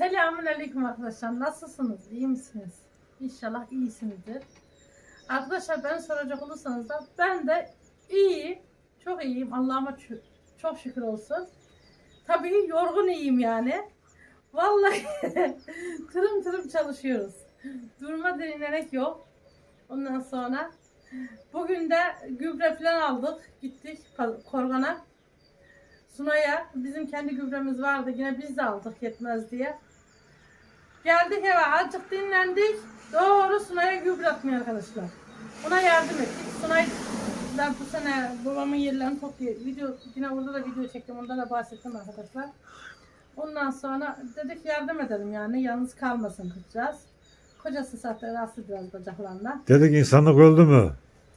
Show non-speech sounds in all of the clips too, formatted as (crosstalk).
Selamun Aleyküm arkadaşlar. Nasılsınız? İyi misiniz? İnşallah iyisinizdir. Arkadaşlar ben soracak olursanız da ben de iyiyim. Çok iyiyim. Allah'ıma çok şükür olsun. Tabii yorgun iyiyim yani. Vallahi (laughs) tırım tırım çalışıyoruz. Durma dinlenek yok. Ondan sonra bugün de gübre falan aldık. Gittik Korgan'a. Sunay'a bizim kendi gübremiz vardı. Yine biz de aldık yetmez diye. Geldik eve azıcık dinlendik. Doğru Sunay'a gübre atmaya arkadaşlar. Ona yardım ettik. Sunay ben bu sene babamın yerlerini topluyor. Video, yine orada da video çektim. Ondan da bahsettim arkadaşlar. Ondan sonra dedik yardım edelim yani. Yalnız kalmasın kızcağız. Kocası zaten rahatsız biraz bacaklarından. Dedik insanlık öldü mü?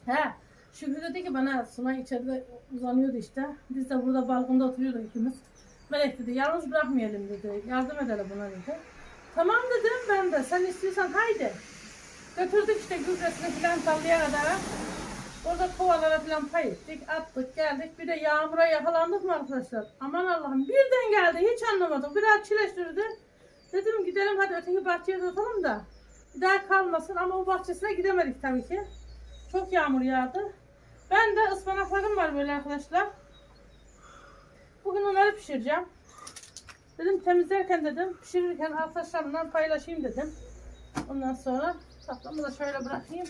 He. Şükrü dedi ki bana Sunay içeride uzanıyordu işte. Biz de burada balkonda oturuyorduk ikimiz. Melek dedi yalnız bırakmayalım dedi. Yardım edelim buna dedi. Tamam dedim ben de. Sen istiyorsan haydi. Götürdük işte gübresini filan tarlaya kadar. Orada kovalara filan pay ettik. Attık geldik. Bir de yağmura yakalandık mı arkadaşlar? Aman Allah'ım birden geldi. Hiç anlamadım. Biraz çileştirdi. Dedim gidelim hadi öteki bahçeye de atalım da. Bir daha kalmasın ama o bahçesine gidemedik tabii ki. Çok yağmur yağdı. Ben de ıspanaklarım var böyle arkadaşlar. Bugün onları pişireceğim. Dedim temizlerken dedim, pişirirken arkadaşlarımla paylaşayım dedim. Ondan sonra tatlımı da şöyle bırakayım.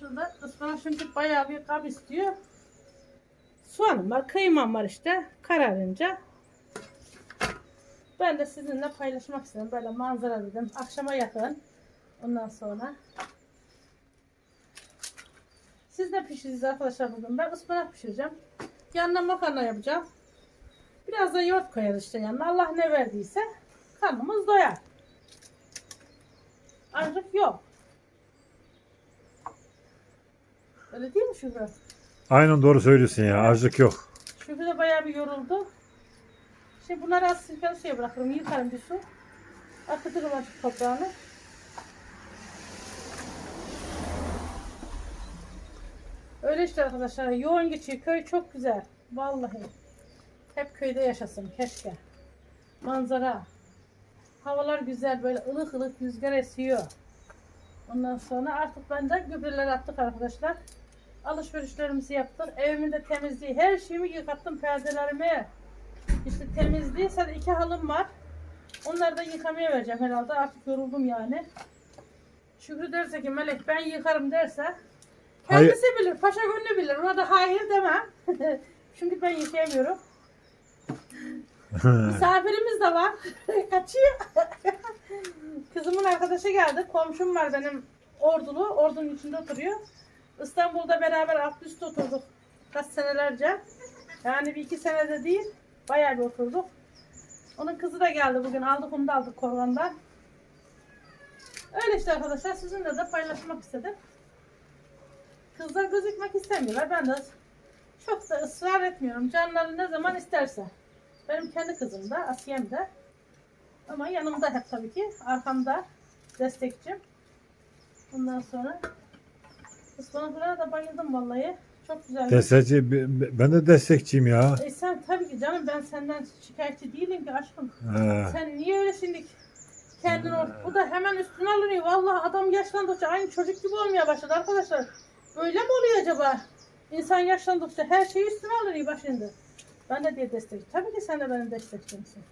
Şurada ıspanak çünkü bayağı bir kap istiyor. Soğanım var, kıymam var işte kararınca. Ben de sizinle paylaşmak istedim. Böyle manzara dedim. Akşama yakın. Ondan sonra siz ne pişireceğiz arkadaşlar bugün? Ben ıspanak pişireceğim. Yanına makarna yapacağım. Biraz da yoğurt koyarız işte yanına. Allah ne verdiyse karnımız doyar. Ancak yok. Öyle değil mi Şükrü? Aynen doğru söylüyorsun ya. Açlık yok. Şükrü de bayağı bir yoruldu. Şimdi bunları az sirkeli suya bırakırım. Yıkarım bir su. Akıtırım açık toprağını. Öyle işte arkadaşlar. Yoğun geçiyor. Köy çok güzel. Vallahi. Hep köyde yaşasın. Keşke. Manzara. Havalar güzel. Böyle ılık ılık rüzgar esiyor. Ondan sonra artık ben de gübreleri attık arkadaşlar. Alışverişlerimizi yaptık. Evimin de temizliği. Her şeyimi yıkattım. Perdelerimi. İşte temizliği. Sadece iki halım var. Onları da yıkamaya vereceğim herhalde. Artık yoruldum yani. Şükrü derse ki Melek ben yıkarım derse Hayır. kendisi bilir. Paşa gönlü bilir. Ona da hayır demem. (laughs) Çünkü ben yıkayamıyorum. Misafirimiz de var. (laughs) Kaçıyor. Kızımın arkadaşı geldi. Komşum var benim ordulu. Ordunun içinde oturuyor. İstanbul'da beraber alt üst oturduk. Kaç senelerce. Yani bir iki senede değil. Bayağı bir oturduk. Onun kızı da geldi bugün. Aldık onu da aldık Korvan'dan. Öyle işte arkadaşlar. Sizinle de paylaşmak istedim. Kızlar gözükmek istemiyorlar. Ben de çok da ısrar etmiyorum. Canları ne zaman isterse. Benim kendi kızım da, Asiyem de. Ama yanımda hep tabii ki. Arkamda destekçim. Ondan sonra ıspanaklara da bayıldım vallahi. Çok güzel. Destekçi, ben de destekçiyim ya. E sen tabii ki canım ben senden şikayetçi değilim ki aşkım. He. Sen niye öyle şimdi kendin or Bu da hemen üstüne alınıyor. Vallahi adam yaşlandıkça aynı çocuk gibi olmaya başladı arkadaşlar. Böyle mi oluyor acaba? İnsan yaşlandıkça her şeyi üstüne alınıyor bak şimdi. De diye destek. Tabii ki sen de benim destekçimsin.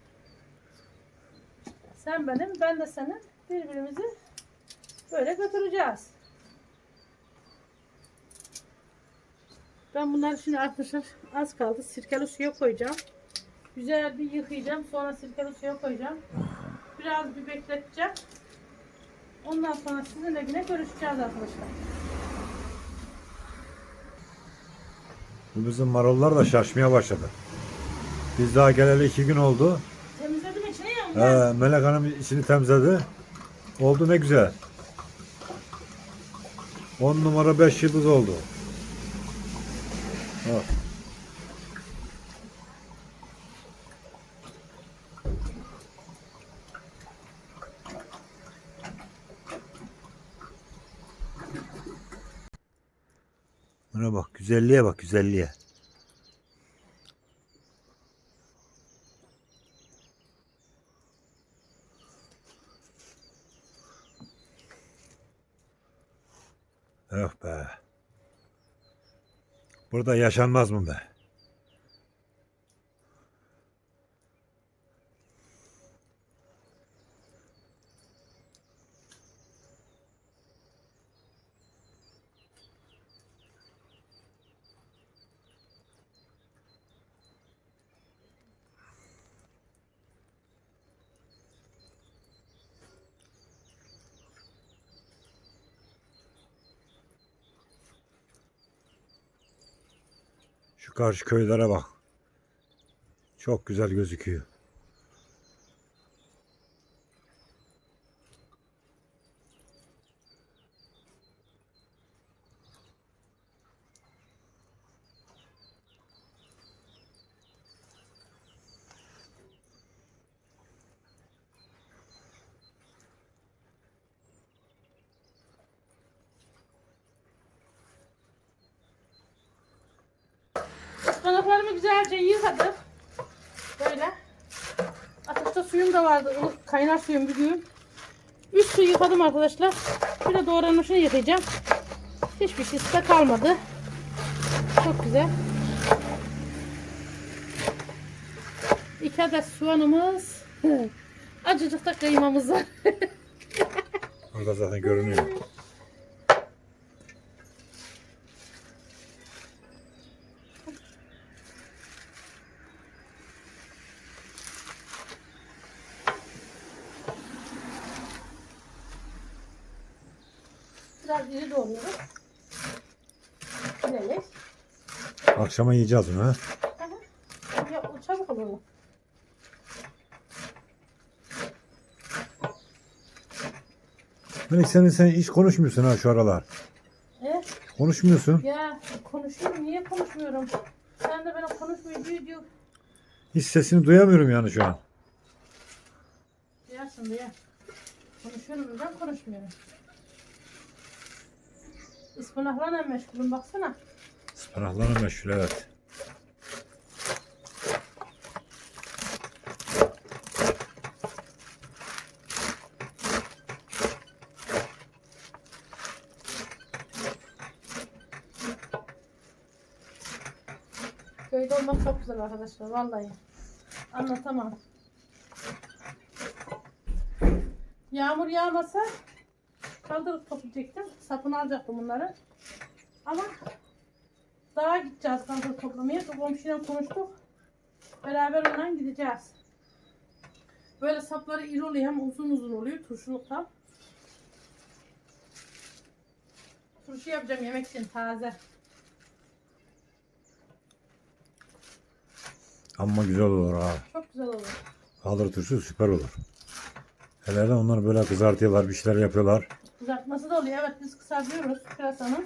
Sen benim, ben de senin. Birbirimizi böyle götüreceğiz. Ben bunları şimdi arkadaşlar az kaldı. Sirkeli suya koyacağım. Güzel bir yıkayacağım. Sonra sirkeli suya koyacağım. Biraz bir bekleteceğim. Ondan sonra sizinle yine görüşeceğiz arkadaşlar. Bu bizim marullar da şaşmaya başladı. Biz daha geleli iki gün oldu. Temizledim içini ya. He, Melek Hanım içini temizledi. Oldu ne güzel. 10 numara 5 yıldız oldu. Bak. Buna bak güzelliğe bak güzelliğe. Oh be. Burada yaşanmaz mı Şu karşı köylere bak. Çok güzel gözüküyor. Ispanaklarımı güzelce yıkadım. Böyle. Ateşte suyum da vardı. Kaynar suyum bir gün. Üç su yıkadım arkadaşlar. Bir de doğranmışını yıkayacağım. Hiçbir şey de kalmadı. Çok güzel. İki adet soğanımız. (laughs) Acıcık da kıymamız var. (laughs) Orada zaten görünüyor. Biraz iri doğruyoruz. Bilerek. Akşama yiyeceğiz onu ha. Ya, çabuk olur. Melek senin sen hiç konuşmuyorsun ha şu aralar. E? Konuşmuyorsun. Ya konuşuyorum. Niye konuşmuyorum? Sen de bana konuşmuyor diyor diyor. Hiç sesini duyamıyorum yani şu an. Duyarsın duyar. Konuşuyorum ben konuşmuyorum. Ispanaklarla meşgulüm baksana. Ispanaklarla meşgul evet. Köyde olmak çok güzel arkadaşlar vallahi. Anlatamam. Yağmur yağmasa kaldırıp toplayacaktım. Sapını alacaktım bunları. Ama dağa gideceğiz kaldırıp toplamaya. Komşuyla konuştuk. Beraber ondan gideceğiz. Böyle sapları iri oluyor hem uzun uzun oluyor turşuluktan. Turşu yapacağım yemek için taze. Ama güzel olur ha. Çok güzel olur. Kaldır turşu süper olur. Hele de onlar böyle kızartıyorlar, bir şeyler yapıyorlar. Kızartması da oluyor. Evet biz kızartıyoruz pırasanın.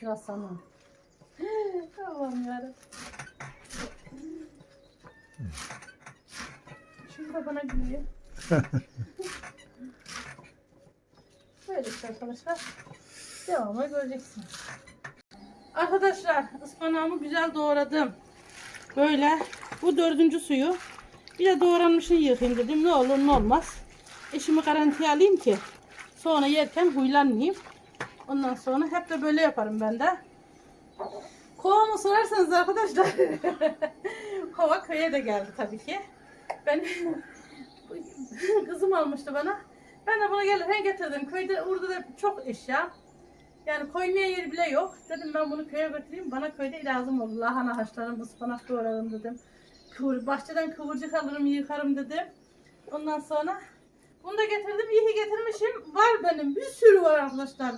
Pırasanın. (gasps) Allah'ım yarabbim. Şimdi de bana gülüyor. (laughs) Böyle işte arkadaşlar. Devamını göreceksiniz. Arkadaşlar ıspanağımı güzel doğradım. Böyle. Bu dördüncü suyu. Bir de doğranmışını yıkayayım dedim. Ne olur ne olmaz. Eşimi garantiye alayım ki sonra yerken huylanmayayım. Ondan sonra hep de böyle yaparım ben de. Kovamı sorarsanız arkadaşlar (laughs) kova köye de geldi tabii ki. Ben (laughs) kızım almıştı bana. Ben de buna gelirken getirdim. Köyde orada da çok eşya. Yani koymaya yeri bile yok. Dedim ben bunu köye götüreyim. Bana köyde lazım olur. Lahana haşlarım, ıspanak doğrarım dedim. Kıvır, bahçeden kıvırcık alırım, yıkarım dedim. Ondan sonra bunu da getirdim. İyi ki getirmişim. Var benim. Bir sürü var arkadaşlar.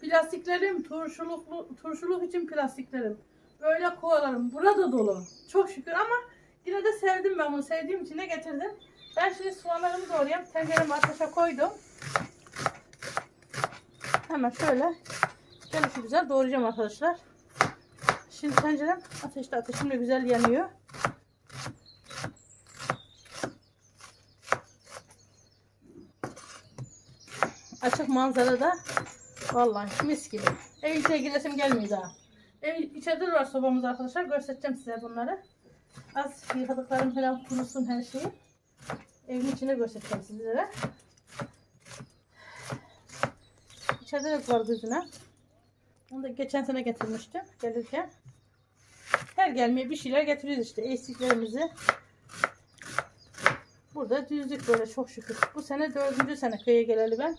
Plastiklerim, turşuluk, turşuluk için plastiklerim. Böyle kovalarım. Burada dolu. Çok şükür ama yine de sevdim ben bunu. Sevdiğim için de getirdim. Ben şimdi soğanlarımı doğrayayım. Tenceremi ateşe koydum. Hemen şöyle gelişi güzel doğrayacağım arkadaşlar. Şimdi tencerem ateşte ateşim de güzel yanıyor. Açık manzarada vallahi mis gibi. Ev içine giresim gelmiyor daha. Ev içeride de var sobamız arkadaşlar. Göstereceğim size bunları. Az yıkadıklarım falan kurusun her şeyi. Evin içine göstereceğim sizlere. içeride de var düzüne. Onu da geçen sene getirmiştim gelirken. Her gelmeye bir şeyler getiriyoruz işte eksiklerimizi. Burada düzlük böyle çok şükür. Bu sene dördüncü sene köye geleli ben.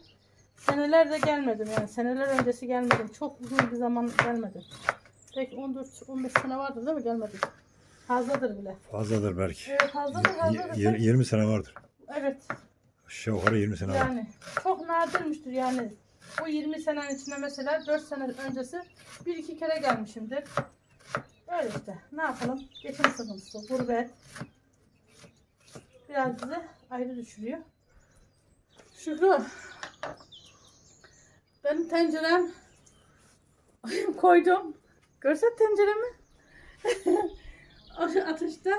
Senelerde gelmedim yani. Seneler öncesi gelmedim. Çok uzun bir zaman gelmedim. Belki 14-15 sene vardır değil mi gelmedim. Fazladır bile. Fazladır belki. Evet fazladır fazladır. Y- y- 20 sene vardır. Evet Aşağı yukarı 20 sene var. yani çok nadirmiştir yani. Bu 20 senenin içinde mesela 4 sene öncesi bir iki kere gelmişimdir. Öyle işte. Ne yapalım? Geçim sıkıntısı, gurbet. Biraz bizi ayrı düşürüyor. Şükrü. Benim tencerem koydum. Görsen tenceremi. (laughs) Ateşte.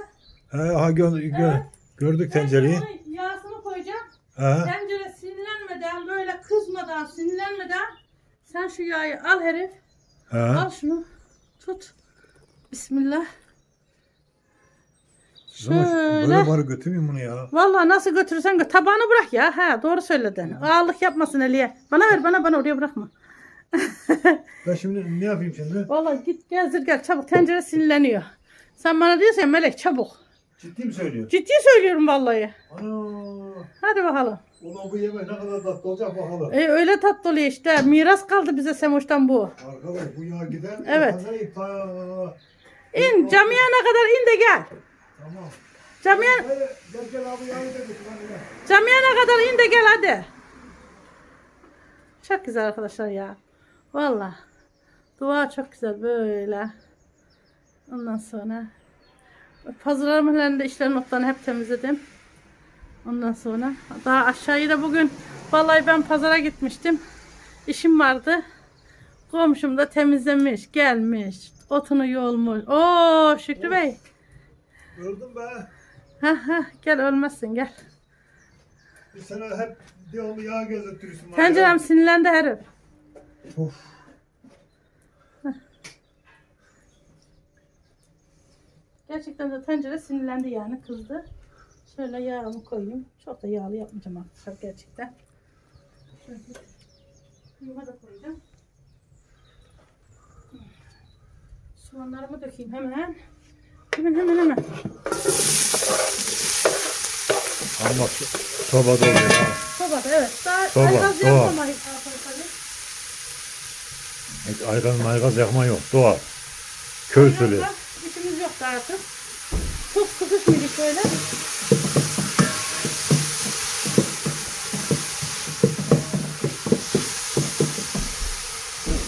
He, aha gö- gö- gördük tencereyi. Ben Yağsını koyacağım. He. Tencere sinirlenmeden böyle kızmadan sinirlenmeden sen şu yağı al herif. He. Al şunu. Tut. Bismillah. Şöyle. Böyle bari götürmeyeyim bunu ya. Vallahi nasıl götürürsen götür. Tabağını bırak ya. Ha doğru söyledin. Ağırlık yapmasın Eliye. Bana ver bana bana oraya bırakma. Ben şimdi ne yapayım şimdi? Vallahi git gezdir gel çabuk. Tencere sinirleniyor. Sen bana diyorsun ya Melek çabuk. Ciddi mi söylüyorsun? Ciddi söylüyorum vallahi. Ana. Hadi bakalım. Ulan bu yemek ne kadar tatlı olacak bakalım. E, öyle tatlı oluyor işte. Miras kaldı bize Semoş'tan bu. Arkadaş bu yağ gider. Evet. Kazanayım, ta- İn camiyana kadar in de gel. Tamam. Camiye, camiyana kadar in de gel hadi. Çok güzel arkadaşlar ya. Valla. Dua çok güzel böyle. Ondan sonra pazarlamalarında işler notlarını hep temizledim. Ondan sonra daha aşağıyı da bugün vallahi ben pazara gitmiştim. İşim vardı. Komşum da temizlemiş, gelmiş. Otunu yolmuş. Oo Şükrü Bey. Gördün be. Ha ha gel ölmezsin gel. Bir sene hep devamlı yağ gezdiriyorsun. bana Tencerem ya. sinirlendi herif. Of. Gerçekten de tencere sinirlendi yani kızdı. Şöyle yağımı koyayım. Çok da yağlı yapmayacağım arkadaşlar gerçekten. Şöyle kıyma da koyacağım. Soğanlarımı dökeyim hemen. Hemen hemen hemen. Ama so- sobada oluyor ha. Sobada evet. Daha Soba, aygaz soba. arkadaşlar. Hiç Aygaz maygaz yakma yok. Doğal. Köy usulü. Aygazla işimiz yok da artık. Çok sıkışmayacak böyle.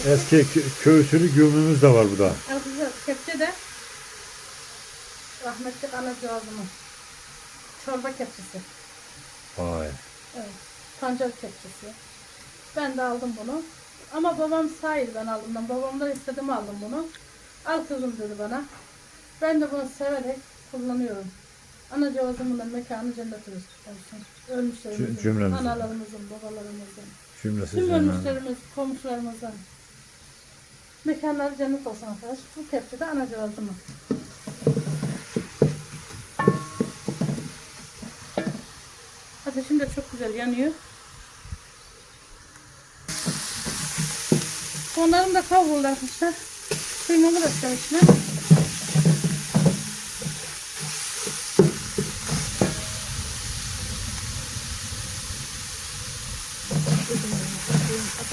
Eski kö- köy usulü güğümümüz de var burada. Arkadaşlar kepçe de rahmetli anacığızımın çorba kepçesi. Vay. Evet. Pancar kepçesi. Ben de aldım bunu. Ama babam sahil ben aldım. Ben babamdan istedim aldım bunu. Al kızım dedi bana. Ben de bunu severek kullanıyorum. Anacığızımın da mekanı cennet olsun. Ölmüşlerimizin, Cü- cümlemizin. analarımızın, babalarımızın. Cümlesi Tüm ölmüşlerimiz, komşularımızın mekanları cennet olsun arkadaş. Bu kepçe de anacığızımın. Ateşim de çok güzel yanıyor. Onlarım da kavruldu arkadaşlar. Kıymamı da içine.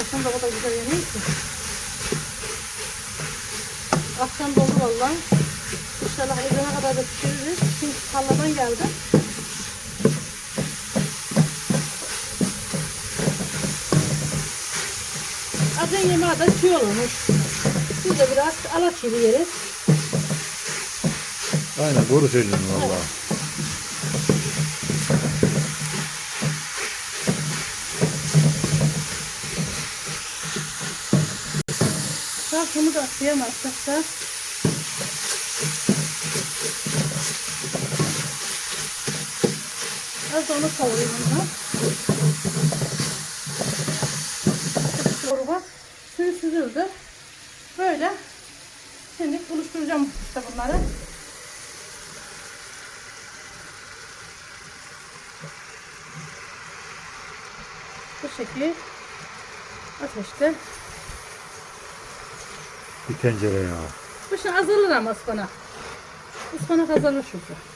Akşam da o kadar güzel yanıyor ki. Akşam dolu valla. İnşallah ezana kadar da pişiririz. Şimdi tarladan geldim. Akşam yemeği de çiğ olmuş. Biz de biraz alaçili yeriz. Aynen doğru söylüyorsun valla. Salçamı da atayım arkadaşlar. Az da onu kavurayım bununla. Çorba süzüldü. Böyle şimdi buluşturacağım işte bunları. Bu şekil ateşte. Bir tencere ya. Bu şey azalır ama ıspanak. Ispanak azalır şurada.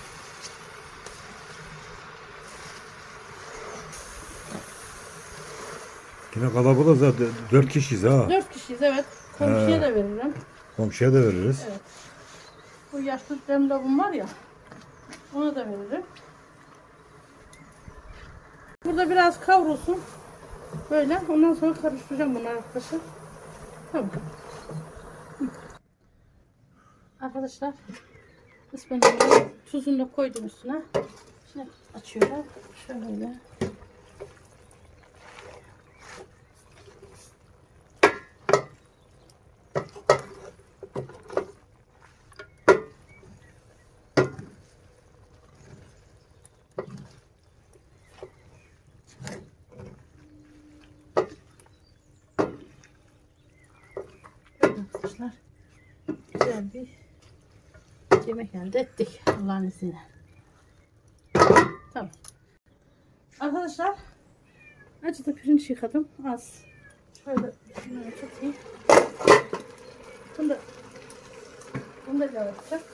Yine kalabalığız ha. d- Dört kişiyiz ha. Dört kişiyiz evet. Komşuya He. da veririm. Komşuya da veririz. Evet. Bu yaşlı demlabım var ya. Ona da veririm. Burada biraz kavrulsun. Böyle. Ondan sonra karıştıracağım bunları arkadaşlar. Tamam. Arkadaşlar ıspanağı tuzunu da koydum üstüne. Şimdi açıyorum. Şöyle. Böyle arkadaşlar. Güzel bir yemek elde ettik. Allah'ın izniyle. Tamam. Arkadaşlar acıda pirinç yıkadım. Az. Şöyle şunları tutayım. Bunu da bunu da edeceğim.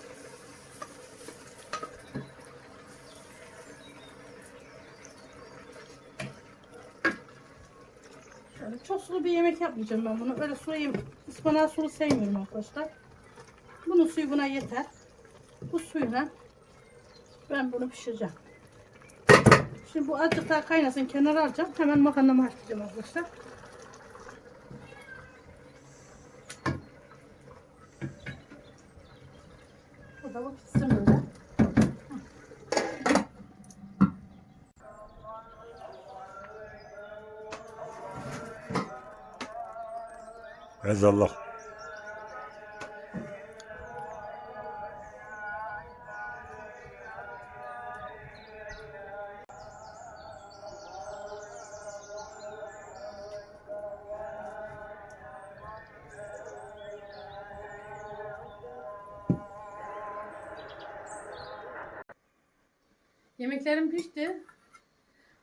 Şöyle çok sulu bir yemek yapmayacağım ben bunu. Öyle sulu yemek, ıspanağı sulu sevmiyorum arkadaşlar. Bunun suyu buna yeter. Bu suyla ben bunu pişireceğim. Şimdi bu azıcık daha kaynasın kenara alacağım. Hemen makarnamı haşlayacağım arkadaşlar. Bu da bu pişsin böyle. Ezallah. Yemeklerim pişti.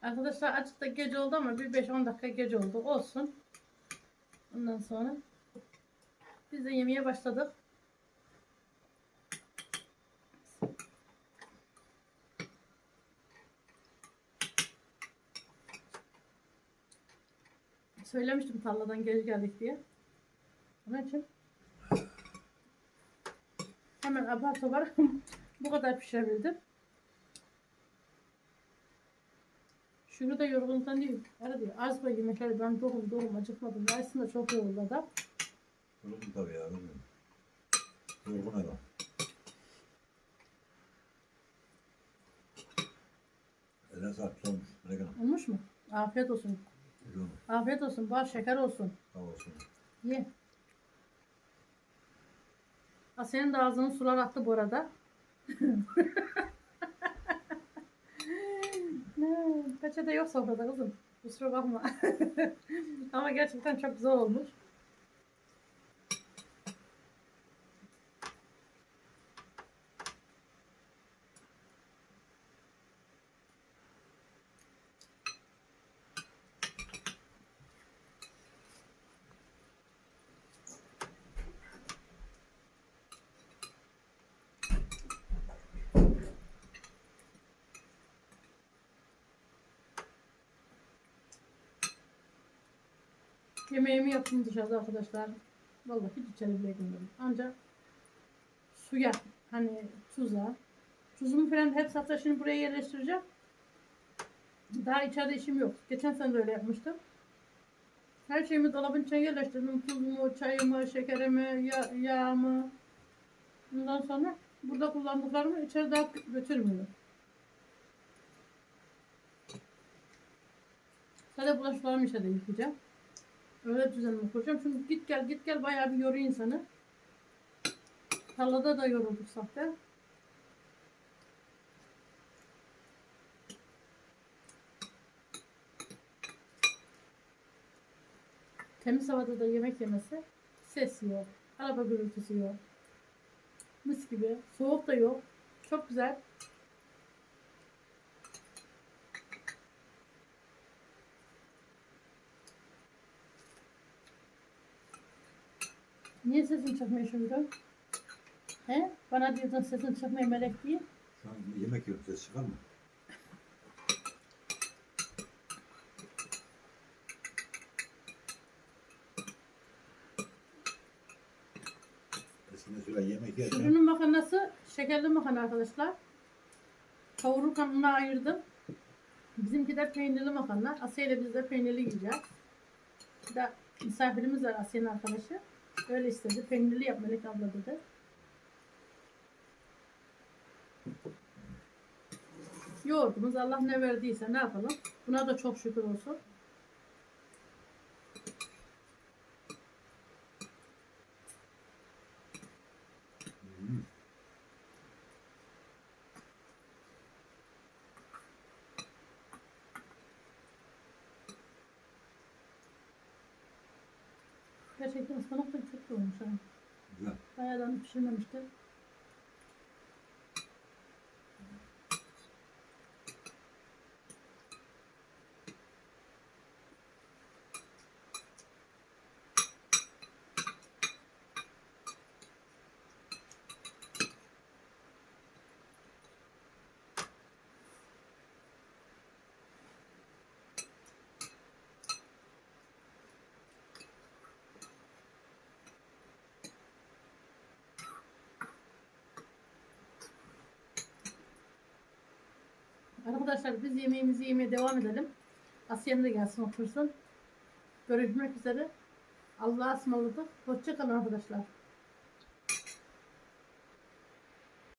Arkadaşlar açık da gece oldu ama bir 5-10 dakika gece oldu. Olsun. Ondan sonra biz de yemeğe başladık. Söylemiştim tarladan geri geldik diye. Onun için hemen apar topar (laughs) bu kadar pişirebildim. Şunu da yorgunluktan değil. Ara diyor. Az böyle yemekler ben doğum doğum acıkmadım. Aslında çok yoruldu da. Yorgun tabii ya. bilmiyorum. Yorgun adam. Eline sağlık olmuş. Kadar? Olmuş mu? Afiyet olsun. Olmuş. Afiyet olsun. Bal şeker olsun. Sağ olsun. Ye. Ha, senin de ağzının sular aktı bu arada. (laughs) Ne, Peçete yok sofrada kızım. Kusura bakma. (laughs) Ama gerçekten çok güzel olmuş. Yemeğimi yaptım dışarıda arkadaşlar. Vallahi hiç içeri bile girmedim. Ancak suya hani tuza. Tuzumu falan hep hatta şimdi buraya yerleştireceğim. Daha içeride işim yok. Geçen sene de öyle yapmıştım. Her şeyimi dolabın içine yerleştirdim. Tuzumu, çayımı, şekerimi, ya yağımı. Ondan sonra burada kullandıklarımı içeri daha götürmüyorum. Sadece bulaşıklarımı içeride yıkayacağım. Öyle düzenimi kuracağım. Çünkü git gel git gel bayağı bir yoruyor insanı. Tarlada da yorulduk zaten. Temiz havada da yemek yemesi ses yok. Araba gürültüsü yok. Mis gibi. Soğuk da yok. Çok güzel. Niye sesini çıkmıyor şimdi? He? Bana diyordun sesini çıkmıyor melek diye. Şu an yemek yok ses çıkar mı? Eskiden şöyle yemek yerken Şurunun makarnası şekerli makarna arkadaşlar. Kavururken onu ayırdım. Bizimki de peynirli makarna. Asya ile biz de peynirli yiyeceğiz. Bir de misafirimiz var Asya'nın arkadaşı. Öyle istedi. Peynirli yap Melek abla dedi. Yoğurdumuz Allah ne verdiyse ne yapalım. Buna da çok şükür olsun. Gerçekten ıspanak da çok olmuş ha. güzel. Bayağı Arkadaşlar biz yemeğimizi yemeye devam edelim. Asya'nın da gelsin otursun. Görüşmek üzere. Allah'a ısmarladık. Hoşçakalın arkadaşlar.